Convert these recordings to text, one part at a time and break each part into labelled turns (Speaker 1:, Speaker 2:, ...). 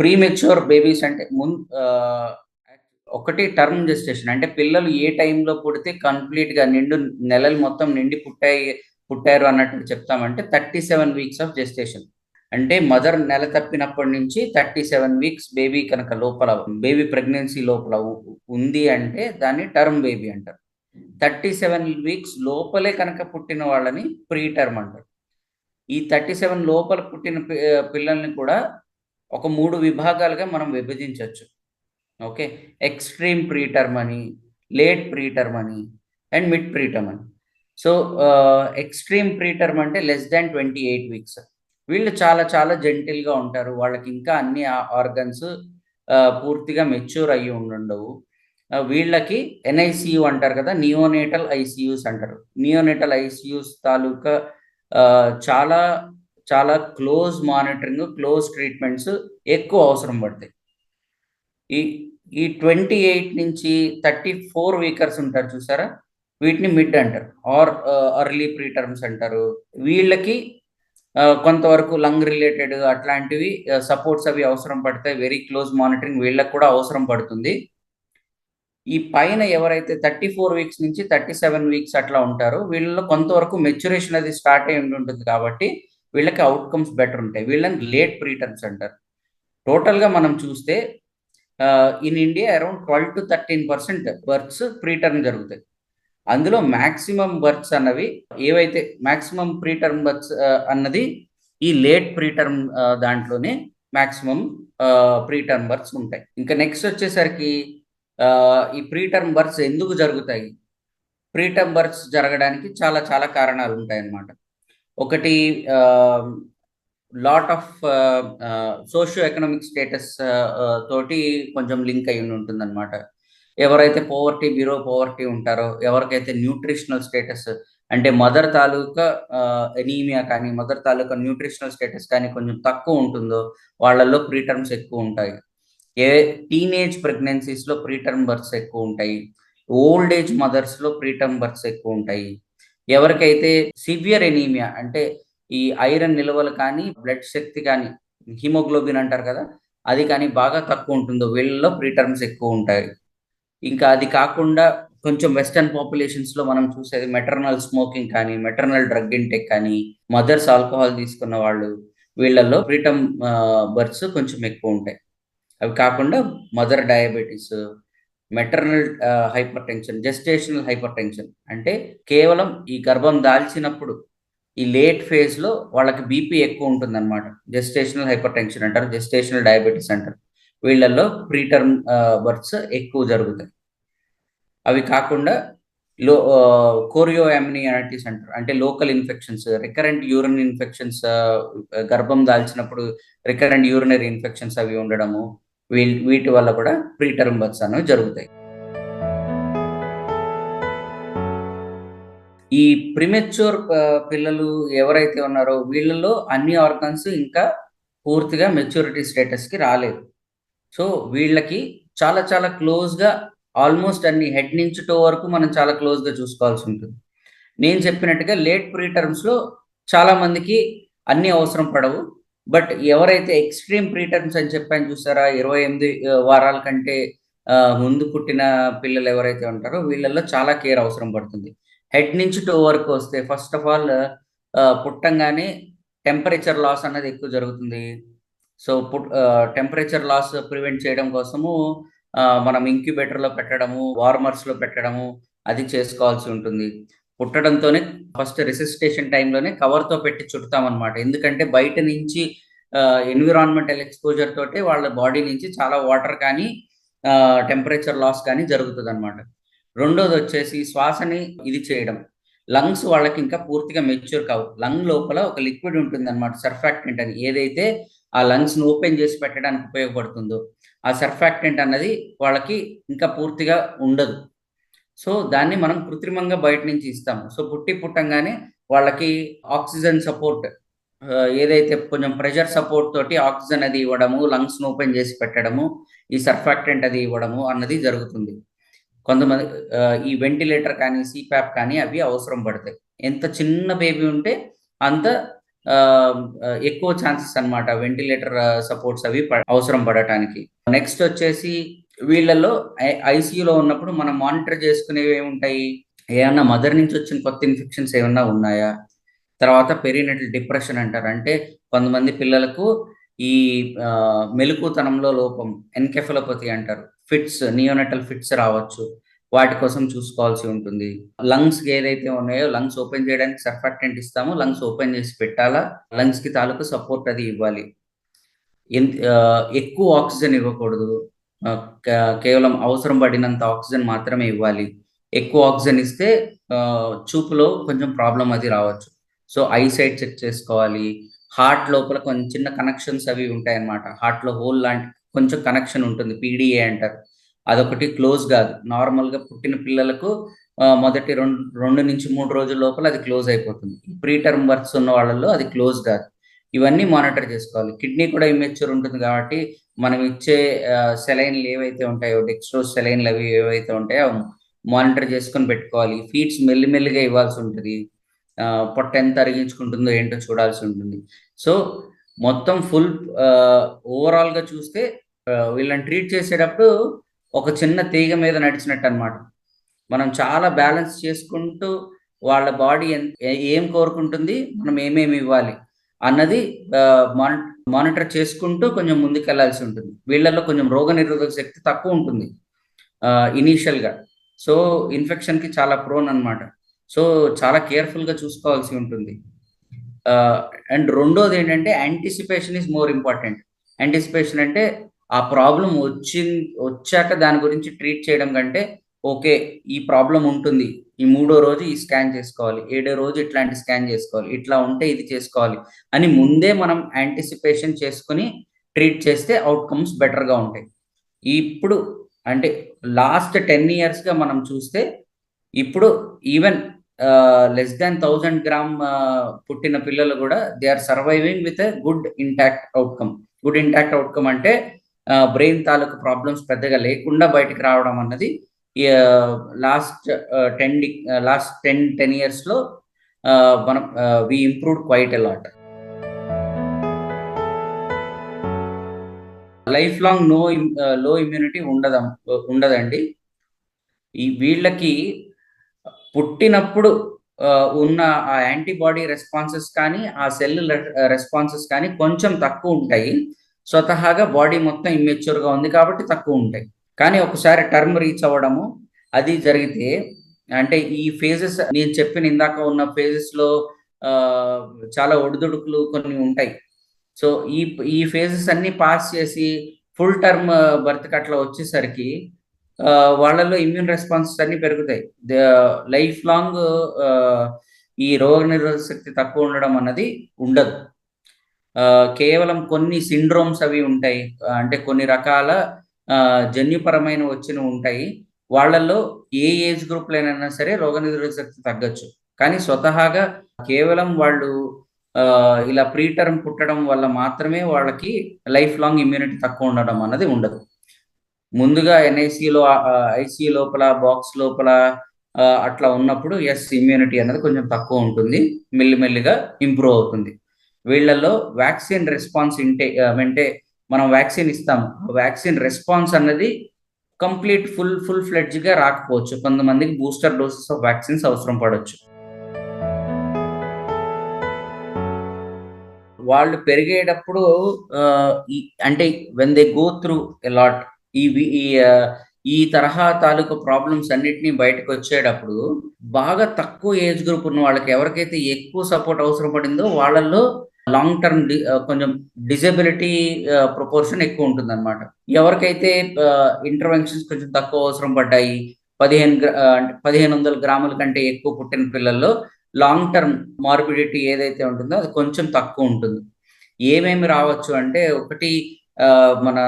Speaker 1: Premature babies అంటే ముందు ఒకటి టర్మ్ జెస్టేషన్. అంటే పిల్లలు ఏ టైంలో పుడితే కంప్లీట్గా నిండు నెలలు మొత్తం నిండి పుట్టాయి పుట్టారు అన్నట్టు చెప్తామంటే thirty seven weeks of gestation. అంటే మదర్ నెల తప్పినప్పటి నుంచి థర్టీ సెవెన్ వీక్స్ బేబీ కనుక లోపల బేబీ ప్రెగ్నెన్సీ లోపల ఉంది అంటే దాన్ని టర్మ్ బేబీ అంటారు. థర్టీ సెవెన్ వీక్స్ లోపలే కనుక పుట్టిన వాళ్ళని ప్రీ టర్మ్ అంటారు. ఈ థర్టీ సెవెన్ లోపల పుట్టిన పిల్లల్ని కూడా ఒక మూడు విభాగాలుగా మనం విభజించవచ్చు. ఓకే? ఎక్స్ట్రీమ్ ప్రీటర్మ్ అని లేట్ ప్రీటర్మ్ అని అండ్ మిడ్ ప్రీటర్మ్ అని. సో ఎక్స్ట్రీమ్ ప్రీటర్మ్ అంటే less than twenty eight weeks. వీళ్ళు చాలా చాలా జెంటిల్గా ఉంటారు. వాళ్ళకి ఇంకా అన్ని ఆర్గన్స్ పూర్తిగా మెచ్యూర్ అయ్యి ఉండవు వీళ్ళకి ఎన్ఐసియు అంటారు కదా నియోనేటల్ ఐసియూస్ అంటారు. నియోనేటల్ ఐసియూస్ తాలూకా చాలా చాలా క్లోజ్ మానిటరింగ్ క్లోజ్ ట్రీట్మెంట్స్ ఎక్కువ అవసరం పడతాయి. ఈ ఈ ట్వంటీ ఎయిట్ నుంచి థర్టీ ఫోర్ వీకర్స్ ఉంటారు చూసారా? వీటిని మిడ్ అంటారు. ఆర్ అర్లీ ప్రీటర్మ్స్ అంటారు. వీళ్ళకి కొంతవరకు లంగ్ రిలేటెడ్ అట్లాంటివి సపోర్ట్స్ అవి అవసరం పడతాయి వెరీ క్లోజ్ మానిటరింగ్ వీళ్ళకి కూడా అవసరం పడుతుంది. ఈ పైన ఎవరైతే థర్టీ ఫోర్ వీక్స్ నుంచి థర్టీ సెవెన్ వీక్స్ అట్లా ఉంటారో వీళ్ళలో కొంతవరకు మెచ్యురేషన్ అది స్టార్ట్ అయి ఉంటుంది కాబట్టి వీళ్ళకి అవుట్కమ్స్ బెటర్ ఉంటాయి. వీళ్ళని లేట్ ప్రీటర్మ్స్ అంటారు. టోటల్గా మనం చూస్తే in India around twelve to thirteen percent births preterm జరుగుతాయి. అందులో మ్యాక్సిమం బర్త్స్ అన్నవి ఏవైతే మ్యాక్సిమం ప్రీటర్మ్ బర్త్స్ అన్నది ఈ లేట్ ప్రీటర్మ్ దాంట్లోనే మ్యాక్సిమం ప్రీటర్మ్ బర్త్స్ ఉంటాయి. ఇంకా నెక్స్ట్ వచ్చేసరికి ఈ ప్రీటర్మ్ బర్త్స్ ఎందుకు జరుగుతాయి? ప్రీటర్మ్ బర్త్స్ జరగడానికి చాలా చాలా కారణాలు ఉంటాయి అన్నమాట ఒకటి lot of socio economic status తోటి కొంచెం లింక్ అయి ఉంటుందన్నమాట. ఎవరైతే పోవర్టీ బిలో పోవర్టీ ఉంటారో ఎవరికైతే న్యూట్రిషనల్ స్టేటస్ అంటే మదర్ తాలూకా ఎనీమియా కానీ మదర్ తాలూకా న్యూట్రిషనల్ స్టేటస్ కానీ కొంచెం తక్కువ ఉంటుందో వాళ్ళల్లో ప్రీటర్మ్స్ ఎక్కువ ఉంటాయి. ఏ టీనేజ్ ప్రెగ్నెన్సీస్లో ప్రీటర్మ్ బర్త్స్ ఎక్కువ ఉంటాయి. ఓల్డ్ ఏజ్ మదర్స్లో ప్రీటర్మ్ బర్త్స్ ఎక్కువ ఉంటాయి. ఎవరికైతే సివియర్ ఎనీమియా అంటే ఈ ఐరన్ నిల్వలు కానీ బ్లడ్ శక్తి కానీ హిమోగ్లోబిన్ అంటారు కదా అది కానీ బాగా తక్కువ ఉంటుందో వీళ్ళలో ప్రీటర్మ్స్ ఎక్కువ ఉంటాయి. ఇంకా అది కాకుండా కొంచెం వెస్టర్న్ పాపులేషన్స్లో మనం చూసేది మెటర్నల్ స్మోకింగ్ కానీ మెటర్నల్ డ్రగ్ ఇంటెక్ కానీ మదర్స్ ఆల్కహాల్ తీసుకున్న వాళ్ళు వీళ్ళల్లో ప్రీటమ్ బర్త్స్ కొంచెం ఎక్కువ ఉంటాయి. అవి కాకుండా mother diabetes maternal hypertension gestational hypertension అంటే కేవలం ఈ గర్భం దాల్చినప్పుడు ఈ లేట్ ఫేజ్లో వాళ్ళకి బీపీ ఎక్కువ ఉంటుంది అనమాట జెస్టేషనల్ హైపర్ టెన్షన్ అంటారు జెస్టేషనల్ డయాబెటీస్ అంటారు. వీళ్ళల్లో ప్రీటర్మ్ బర్త్స్ ఎక్కువ జరుగుతాయి. అవి కాకుండా లో కోరియోయామినియాటిస్ అంటారు. అంటే local infections recurrent urine infections గర్భం దాల్చినప్పుడు రికరెంట్ యూరినరీ ఇన్ఫెక్షన్స్ అవి ఉండడము వీ- వీటి వల్ల కూడా ప్రీటర్మ్ బర్త్స్ అనేవి జరుగుతాయి. ఈ ప్రిమెచ్యూర్ పిల్లలు ఎవరైతే ఉన్నారో వీళ్ళలో అన్ని ఆర్గన్స్ ఇంకా పూర్తిగా మెచ్యూరిటీ స్టేటస్కి రాలేదు. సో వీళ్ళకి చాలా చాలా క్లోజ్గా ఆల్మోస్ట్ అన్ని హెడ్ నుంచి టో వరకు మనం చాలా క్లోజ్గా చూసుకోవాల్సి ఉంటుంది. నేను చెప్పినట్టుగా లేట్ ప్రీ టర్మ్స్లో చాలా మందికి అన్ని అవసరం పడవు. బట్ ఎవరైతే ఎక్స్ట్రీమ్ ప్రీటర్మ్స్ అని చెప్పాను చూసారా ఇరవై ఎనిమిది వారాల కంటే ముందు పుట్టిన పిల్లలు ఎవరైతే ఉంటారో వీళ్ళల్లో చాలా కేర్ అవసరం పడుతుంది. హెడ్ నుంచి టో వరకు వస్తే ఫస్ట్ ఆఫ్ ఆల్ పుట్టంగానే టెంపరేచర్ లాస్ అనేది ఎక్కువ జరుగుతుంది. So put temperature loss prevent చేయడం కోసము మనం ఇంక్యుబేటర్లో లో పెట్టడము వార్మర్స్లో పెట్టడము అది చేసుకోవాల్సి ఉంటుంది. పుట్టడంతోనే ఫస్ట్ రెసిస్టేషన్ టైంలోనే తో పెట్టి చుడతాం ఎందుకంటే బయట నుంచి ఎన్విరాన్మెంటల్ ఎక్స్పోజర్ తోటి వాళ్ళ బాడీ నుంచి చాలా వాటర్ కానీ టెంపరేచర్ లాస్ కానీ జరుగుతుంది అనమాట రెండోది వచ్చేసి శ్వాసని ఇది చేయడం. లంగ్స్ వాళ్ళకి ఇంకా పూర్తిగా మెచ్యూర్ కావు. లంగ్ లోపల ఒక లిక్విడ్ ఉంటుంది అనమాట సర్ఫాక్టెంట్ అని. ఏదైతే ఆ లంగ్స్ని ఓపెన్ చేసి పెట్టడానికి ఉపయోగపడుతుందో ఆ సర్ఫాక్టెంట్ అన్నది వాళ్ళకి ఇంకా పూర్తిగా ఉండదు. సో దాన్ని మనం కృత్రిమంగా బయట నుంచి ఇస్తాము. సో పుట్టి పుట్టంగానే వాళ్ళకి ఆక్సిజన్ సపోర్ట్ ఏదైతే కొంచెం ప్రెషర్ సపోర్ట్ తోటి ఆక్సిజన్ అది ఇవ్వడము లంగ్స్ ఓపెన్ చేసి పెట్టడము ఈ సర్ఫాక్టెంట్ అది ఇవ్వడము అన్నది జరుగుతుంది. కొంతమంది ఈ వెంటిలేటర్ కానీ సిప్యాప్ కానీ అవి అవసరం పడతాయి. ఎంత చిన్న బేబీ ఉంటే అంత ఎక్కువ ఛాన్సెస్ అనమాట వెంటిలేటర్ సపోర్ట్స్ అవి అవసరం పడటానికి. నెక్స్ట్ వచ్చేసి వీళ్ళల్లో ఐసీయూలో ఉన్నప్పుడు మనం మానిటర్ చేసుకునేవి ఏముంటాయి? ఏమన్నా మదర్ నుంచి వచ్చిన కొత్త ఇన్ఫెక్షన్స్ ఏమన్నా ఉన్నాయా? తర్వాత పెరినటల్ డిప్రెషన్ అంటారు. అంటే కొంతమంది పిల్లలకు ఈ మెలుకుతనంలో లోపం ఎన్కెఫలోపతి అంటారు. ఫిట్స్ నియోనటల్ ఫిట్స్ రావచ్చు. వాటి కోసం చూసుకోవాల్సి ఉంటుంది. లంగ్స్ ఏదైతే ఉన్నాయో లంగ్స్ ఓపెన్ చేయడానికి సర్ఫాక్టెంట్ ఇస్తామో. లంగ్స్ ఓపెన్ చేసి పెట్టాలా? లంగ్స్కి తాలూకు సపోర్ట్ అది ఇవ్వాలి. ఎక్కువ ఆక్సిజన్ ఇవ్వకూడదు. కేవలం అవసరం పడినంత ఆక్సిజన్ మాత్రమే ఇవ్వాలి. ఎక్కువ ఆక్సిజన్ ఇస్తే చూపులో కొంచెం ప్రాబ్లం అది రావచ్చు. సో ఐ సైడ్ చెక్ చేసుకోవాలి. హార్ట్ లోపల కొంచెం చిన్న కనెక్షన్స్ అవి ఉంటాయి అన్నమాట హార్ట్లో హోల్ లాంటి కొంచెం కనెక్షన్ ఉంటుంది. పీడిఏ అంటారు. అదొకటి క్లోజ్ కాదు. నార్మల్గా పుట్టిన పిల్లలకు మొదటి రెండు రెండు నుంచి మూడు రోజుల లోపల అది క్లోజ్ అయిపోతుంది. ప్రీ టర్మ్ బర్త్స్ ఉన్న వాళ్ళల్లో అది క్లోజ్ కాదు. ఇవన్నీ మానిటర్ చేసుకోవాలి. కిడ్నీ కూడా ఇమ్మెచ్యూర్ ఉంటుంది కాబట్టి మనం ఇచ్చే సెలైన్లు ఏవైతే ఉంటాయో డెక్స్ట్రోస్ సెలైన్లు అవి ఏవైతే ఉంటాయో మానిటర్ చేసుకొని పెట్టుకోవాలి. ఫీడ్స్ మెల్లిమెల్లిగా ఇవ్వాల్సి ఉంటుంది. పొట్ట ఎంత అరిగించుకుంటుందో ఏంటో చూడాల్సి ఉంటుంది. సో మొత్తం ఫుల్ ఓవరాల్గా చూస్తే వీళ్ళని ట్రీట్ చేసేటప్పుడు ఒక చిన్న తీగ మీద నడిచినట్టు అనమాట మనం చాలా బ్యాలెన్స్ చేసుకుంటూ వాళ్ళ బాడీ ఏం కోరుకుంటుంది మనం ఏమేమి ఇవ్వాలి? అన్నది మానిటర్ చేసుకుంటూ కొంచెం ముందుకెళ్ళాల్సి ఉంటుంది. వీళ్ళల్లో కొంచెం రోగ నిరోధక శక్తి తక్కువ ఉంటుంది ఇనీషియల్గా. సో ఇన్ఫెక్షన్కి చాలా ప్రోన్ అనమాట సో చాలా కేర్ఫుల్గా చూసుకోవాల్సి ఉంటుంది. అండ్ రెండోది ఏంటంటే anticipation is more important anticipation అంటే ఆ ప్రాబ్లం వచ్చి వచ్చాక దాని గురించి ట్రీట్ చేయడం కంటే ఓకే ఈ ప్రాబ్లం ఉంటుంది. ఈ మూడో రోజు ఈ స్కాన్ చేసుకోవాలి. ఏడో రోజు ఇట్లాంటి స్కాన్ చేసుకోవాలి. ఇట్లా ఉంటే ఇది చేసుకోవాలి అని ముందే మనం యాంటిసిపేషన్ చేసుకుని ట్రీట్ చేస్తే అవుట్కమ్స్ బెటర్గా ఉంటాయి. ఇప్పుడు అంటే లాస్ట్ టెన్ ఇయర్స్గా మనం చూస్తే ఇప్పుడు even less than thousand gram పుట్టిన పిల్లలు కూడా they are surviving with good intact outcome good intact outcome అంటే బ్రెయిన్ తాలూకు ప్రాబ్లమ్స్ పెద్దగా లేకుండా బయటకు రావడం అన్నది last ten last ten ten ఇయర్స్లో మనం we improve quite a lot life long no low immunity ఉండదం ఉండదండి. ఈ వీళ్ళకి పుట్టినప్పుడు ఉన్న ఆ యాంటీబాడీ రెస్పాన్సెస్ కానీ ఆ సెల్ రెస్పాన్సెస్ కానీ కొంచెం తక్కువ ఉంటాయి. స్వతహాగా బాడీ మొత్తం ఇమ్మెచ్యూర్గా ఉంది కాబట్టి తక్కువ ఉంటాయి. కానీ ఒకసారి టర్మ్ రీచ్ అవ్వడము అది జరిగితే అంటే ఈ ఫేజెస్ నేను చెప్పిన ఇందాక ఉన్న ఫేజెస్లో చాలా ఒడిదుడుకులు కొన్ని ఉంటాయి. సో ఈ ఈ ఫేజెస్ అన్ని పాస్ చేసి ఫుల్ టర్మ్ బర్త్ అట్లా వచ్చేసరికి వాళ్ళలో ఇమ్యూన్ రెస్పాన్సెస్ అన్ని పెరుగుతాయి. లైఫ్ లాంగ్ ఈ రోగ నిరోధక శక్తి తక్కువ ఉండడం అన్నది ఉండదు. కేవలం కొన్ని సిండ్రోమ్స్ అవి ఉంటాయి. అంటే కొన్ని రకాల జన్యుపరమైన వచ్చిన ఉంటాయి. వాళ్ళల్లో ఏ ఏజ్ గ్రూప్లైనా సరే రోగ నిరోధక శక్తి తగ్గచ్చు. కానీ స్వతహాగా కేవలం వాళ్ళు ఇలా ప్రీటర్మ్ పుట్టడం వల్ల మాత్రమే వాళ్ళకి లైఫ్ లాంగ్ ఇమ్యూనిటీ తక్కువ ఉండడం అన్నది ఉండదు. ముందుగా ఎన్ఐసిలో ఐసీ లోపల బాక్స్ లోపల అట్లా ఉన్నప్పుడు ఎస్ ఇమ్యూనిటీ అనేది కొంచెం తక్కువ ఉంటుంది. మెల్లిమెల్లిగా ఇంప్రూవ్ అవుతుంది. వీళ్ళల్లో వ్యాక్సిన్ రెస్పాన్స్ ఇంటే అంటే మనం వ్యాక్సిన్ ఇస్తాం. వ్యాక్సిన్ రెస్పాన్స్ అన్నది కంప్లీట్ ఫుల్ ఫుల్ ఫ్లెడ్జ్గా రాకపోవచ్చు. కొంతమందికి బూస్టర్ డోసెస్ ఆఫ్ వ్యాక్సిన్స్ అవసరం పడవచ్చు వాళ్ళు పెరిగేటప్పుడు అంటే when they go through lot ఈ ఈ తరహా తాలూకు ప్రాబ్లమ్స్ అన్నిటినీ బయటకు వచ్చేటప్పుడు బాగా తక్కువ ఏజ్ గ్రూప్ ఉన్న వాళ్ళకి ఎవరికైతే ఎక్కువ సపోర్ట్ అవసరం పడిందో వాళ్ళల్లో లాంగ్ టర్మ్ uh, కొంచెం డిజబిలిటీ ప్రపోర్షన్ uh, ఎక్కువ ఉంటుంది అనమాట ఎవరికైతే uh, ఇంటర్వెన్షన్స్ కొంచెం తక్కువ అవసరం పడ్డాయి పదిహేను పదిహేను వందల గ్రాముల కంటే ఎక్కువ పుట్టిన పిల్లల్లో లాంగ్ టర్మ్ మార్బిడిటీ ఏదైతే ఉంటుందో అది కొంచెం తక్కువ ఉంటుంది. ఏమేమి రావచ్చు అంటే ఒకటి మన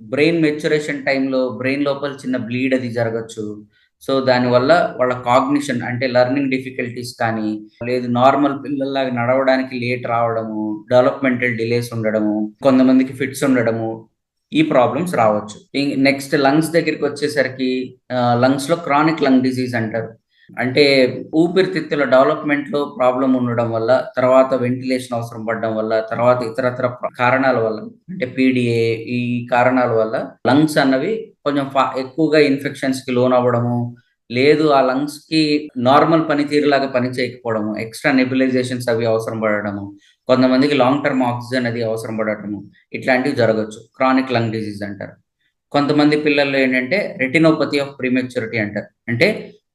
Speaker 1: బ్రెయిన్ మెచ్యురేషన్ టైంలో బ్రెయిన్ లోపల చిన్న బ్లీడ్ అది జరగచ్చు. సో దానివల్ల వాళ్ళ కాగ్నిషన్ అంటే లెర్నింగ్ డిఫికల్టీస్ కానీ లేదు నార్మల్ పిల్లల్లాగా నడవడానికి లేట్ రావడము డెవలప్మెంటల్ డిలేస్ ఉండడము కొంతమందికి ఫిట్స్ ఉండడము ఈ ప్రాబ్లమ్స్ రావచ్చు. నెక్స్ట్ లంగ్స్ దగ్గరికి వచ్చేసరికి లంగ్స్లో క్రానిక్ లంగ్ డిసీజ్ అంటారు. అంటే ఊపిరితిత్తుల డెవలప్మెంట్లో ప్రాబ్లం ఉండడం వల్ల తర్వాత వెంటిలేషన్ అవసరం పడడం వల్ల తర్వాత ఇతరత్ర కారణాల వల్ల అంటే పీడిఏ ఈ కారణాల వల్ల లంగ్స్ అన్నవి కొంచెం ఫా- ఎక్కువగా ఇన్ఫెక్షన్స్కి లోన్ అవ్వడము లేదు ఆ లంగ్స్కి నార్మల్ పనితీరులాగా పని చేయకపోవడము ఎక్స్ట్రా నెబిలైజేషన్స్ అవి అవసరం పడడము కొంతమందికి లాంగ్ టర్మ్ ఆక్సిజన్ అది అవసరం పడటము ఇట్లాంటివి జరగచ్చు. క్రానిక్ లంగ్ డిజీజ్ అంటారు. కొంతమంది పిల్లల్లో ఏంటంటే రెటినోపతి ఆఫ్ ప్రీమెచ్యూరిటీ అంటారు. అంటే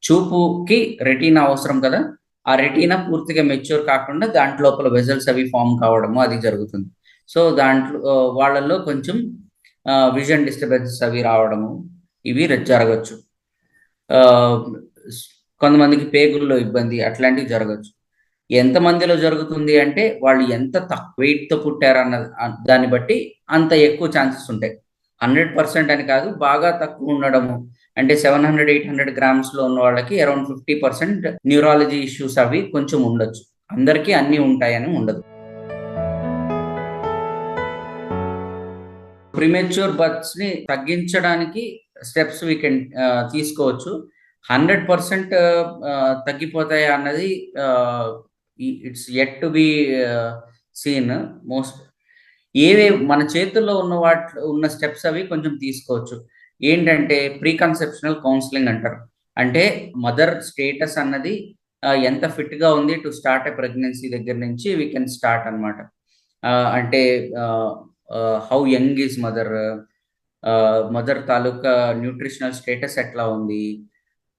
Speaker 1: చూపుకి రెటీనా అవసరం కదా ఆ రెటీనా పూర్తిగా మెచ్యూర్ కాకుండా దాంట్లోపల వెజల్స్ అవి ఫామ్ కావడము అది జరుగుతుంది. సో దాంట్లో వాళ్ళల్లో కొంచెం విజన్ డిస్టర్బెన్సెస్ అవి రావడము ఇవి జరగచ్చు. కొంతమందికి పేగుల్లో ఇబ్బంది అట్లాంటివి జరగచ్చు. ఎంత మందిలో జరుగుతుంది అంటే వాళ్ళు ఎంత తక్కువ weight తో పుట్టారన్న దాన్ని బట్టి అంత ఎక్కువ ఛాన్సెస్ ఉంటాయి. హండ్రెడ్ పర్సెంట్ అని కాదు బాగా తక్కువ ఉండడము. అంటే సెవెన్ హండ్రెడ్ ఎయిట్ హండ్రెడ్ గ్రామ్స్లో ఉన్న వాళ్ళకి around fifty percent neurology issues అవి కొంచెం ఉండొచ్చు. అందరికీ అన్ని ఉంటాయని ఉండదు. ప్రిమెచ్యూర్ బర్త్స్ని తగ్గించడానికి స్టెప్స్ వీ కెన్ తీసుకోవచ్చు. హండ్రెడ్ పర్సెంట్ తగ్గిపోతాయి అన్నది it's yet to be seen most ఏవే మన చేతుల్లో ఉన్న వాటి ఉన్న స్టెప్స్ అవి కొంచెం తీసుకోవచ్చు. ఏంటంటే ప్రీకన్సెప్షనల్ కౌన్సిలింగ్ అంటారు. అంటే మదర్ స్టేటస్ అన్నది ఎంత ఫిట్గా ఉంది టు స్టార్ట్ ఎ ప్రెగ్నెన్సీ దగ్గర నుంచి వీ కెన్ స్టార్ట్ అనమాట అంటే how young is mother mother taluka nutritional status ఎట్లా ఉంది?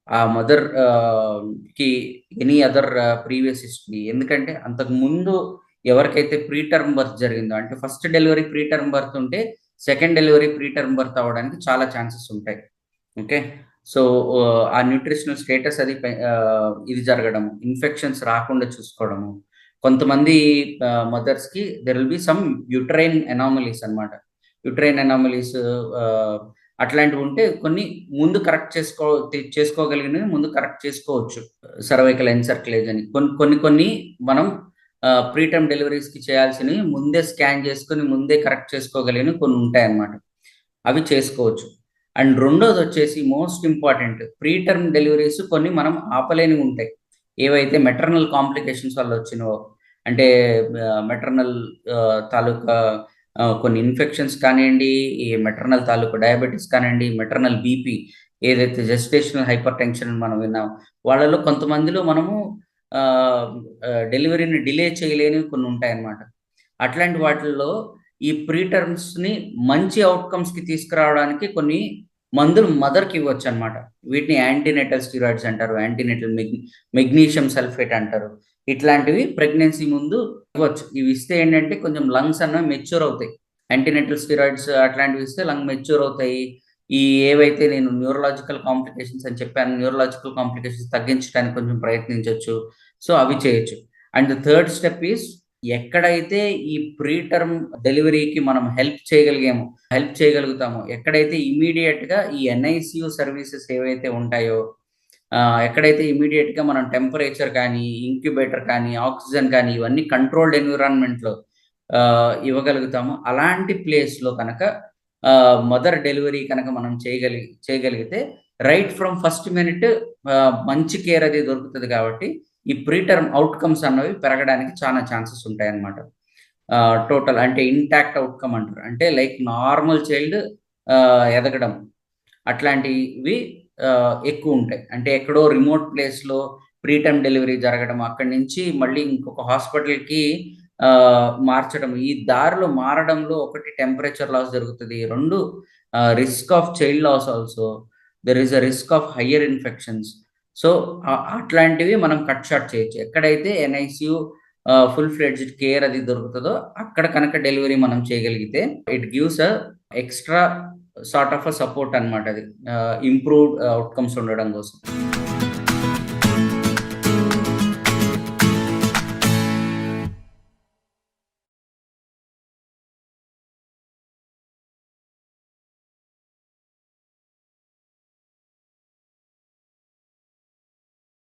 Speaker 1: ఆ మదర్ uh, కి ఎనీ అదర్ ప్రీవియస్ హిస్టరీ ఎందుకంటే అంతకు ముందు ఎవరికైతే ప్రీ టర్మ్ బర్త్ జరిగిందో అంటే first delivery preterm birth ఉంటే second delivery preterm birth అవ్వడానికి చాలా ఛాన్సెస్ ఉంటాయి. ఓకే సో uh, ఆ న్యూట్రిషనల్ స్టేటస్ అది uh, ఇది జరగడము ఇన్ఫెక్షన్స్ రాకుండా చూసుకోవడము. కొంతమంది మదర్స్కి there will be some uterine anomalies అన్నమాట. యుట్రైన్ ఎనామలీస్ అట్లాంటివి ఉంటే కొన్ని ముందు కరెక్ట్ చేసుకో చేసుకోగలిగినవి ముందు కరెక్ట్ చేసుకోవచ్చు. సర్వైకల్ ఎన్సర్క్లేజ్ అని. కొన్ని కొన్ని కొన్ని మనం ప్రీటర్మ్ డెలివరీస్కి చేయాల్సినవి ముందే స్కాన్ చేసుకుని ముందే కరెక్ట్ చేసుకోగలిగినవి కొన్ని ఉంటాయన్నమాట అవి చేసుకోవచ్చు. అండ్ రెండోది వచ్చేసి మోస్ట్ ఇంపార్టెంట్ ప్రీటర్మ్ డెలివరీస్ కొన్ని మనం ఆపలేనివి ఉంటాయి. ఏవైతే మెటర్నల్ కాంప్లికేషన్స్ వల్ల వచ్చినవో అంటే మెటర్నల్ తాలూకా కొన్ని ఇన్ఫెక్షన్స్ కానివ్వండి ఈ మెటర్నల్ తాలూకా డయాబెటీస్ కానివ్వండి మెటర్నల్ బీపీ ఏదైతే జెస్టేషనల్ హైపర్ టెన్షన్ మనం విన్నాం వాళ్ళలో కొంతమందిలో మనము డెలివరీని డిలే చేయలేనివి కొన్ని ఉంటాయన్నమాట. అట్లాంటి వాటిల్లో ఈ ప్రీటర్మ్స్ని మంచి అవుట్కమ్స్కి తీసుకురావడానికి కొన్ని మందులు మదర్కి ఇవ్వచ్చు అనమాట వీటిని యాంటీనెటల్ స్టీరాయిడ్స్ అంటారు యాంటీనెటల్ మెగ్నీషియం సల్ఫేట్ అంటారు. ఇట్లాంటివి ప్రెగ్నెన్సీ ముందు ఇవ్వచ్చు. ఇవి ఇస్తే ఏంటంటే కొంచెం లంగ్స్ అన్న మెచ్యూర్ అవుతాయి. యాంటీనెటల్ స్టీరాయిడ్స్ అట్లాంటివి ఇస్తే లంగ్ మెచ్యూర్ అవుతాయి. ఈ ఏవైతే నేను న్యూరలాజికల్ కాంప్లికేషన్స్ అని చెప్పాను న్యూరలాజికల్ కాంప్లికేషన్స్ తగ్గించడానికి కొంచెం ప్రయత్నించవచ్చు సో అవి చేయొచ్చు. అండ్ థర్డ్ స్టెప్ ఈస్ ఎక్కడైతే ఈ ప్రీ టర్మ్ డెలివరీకి మనం హెల్ప్ చేయగలిగాము హెల్ప్ చేయగలుగుతామో ఎక్కడైతే ఇమీడియట్గా ఈ ఎన్ఐసియు సర్వీసెస్ ఏవైతే ఉంటాయో ఎక్కడైతే ఇమీడియట్గా మనం టెంపరేచర్ కానీ ఇంక్యుబేటర్ కానీ ఆక్సిజన్ కానీ ఇవన్నీ కంట్రోల్డ్ ఎన్విరాన్మెంట్లో ఇవ్వగలుగుతాము అలాంటి ప్లేస్లో కనుక మదర్ డెలివరీ కనుక మనం చేయగలి చేయగలిగితే రైట్ ఫ్రమ్ ఫస్ట్ మినిట్ మంచి కేర్ అది దొరుకుతుంది కాబట్టి ఈ ప్రీటర్మ్ అవుట్కమ్స్ అన్నవి పెరగడానికి చాలా ఛాన్సెస్ ఉంటాయి అన్నమాట టోటల్ అంటే ఇంటాక్ట్ అవుట్కమ్ అంటారు. అంటే లైక్ నార్మల్ చైల్డ్ ఎదగడం. అట్లాంటివి ఎక్కువ ఉంటాయి. అంటే ఎక్కడో రిమోట్ ప్లేస్లో ప్రీటర్మ్ డెలివరీ జరగడం అక్కడి నుంచి మళ్ళీ ఇంకొక హాస్పిటల్కి మార్చడం. ఈ దారిలో మారడంలో ఒకటి టెంపరేచర్ లాస్ జరుగుతుంది. రెండు risk of child loss also there is a risk of higher infections so అట్లాంటివి మనం కట్ షార్ట్ చేయొచ్చు. ఎక్కడైతే ఎన్ఐసియు ఫుల్ ఫ్లెడ్జ్డ్ కేర్ అది దొరుకుతుందో అక్కడ కనుక డెలివరీ మనం చేయగలిగితే it gives a extra sort of a support అనమాట అది. ఇంప్రూవ్డ్ అవుట్కమ్స్ ఉండడం కోసం.